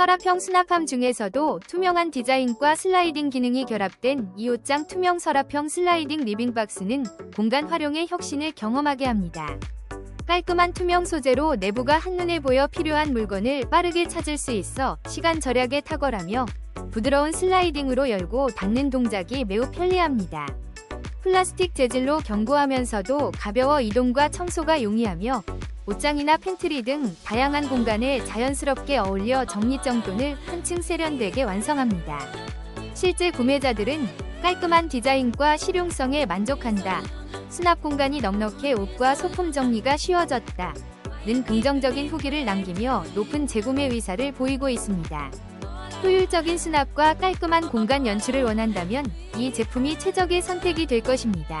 서랍형 수납함 중에서도 투명한 디자인과 슬라이딩 기능이 결합된 2호장 투명 서랍형 슬라이딩 리빙박스는 공간 활용의 혁신을 경험하게 합니다. 깔끔한 투명 소재로 내부가 한눈에 보여 필요한 물건을 빠르게 찾을 수 있어 시간 절약에 탁월하며 부드러운 슬라이딩으로 열고 닫는 동작이 매우 편리합니다. 플라스틱 재질로 견고하면서도 가벼워 이동과 청소가 용이하며 옷장이나 팬트리 등 다양한 공간에 자연스럽게 어울려 정리정돈을 한층 세련되게 완성합니다. 실제 구매자들은 깔끔한 디자인과 실용성에 만족한다. 수납 공간이 넉넉해 옷과 소품 정리가 쉬워졌다. 는 긍정적인 후기를 남기며 높은 재구매 의사를 보이고 있습니다. 효율적인 수납과 깔끔한 공간 연출을 원한다면 이 제품이 최적의 선택이 될 것입니다.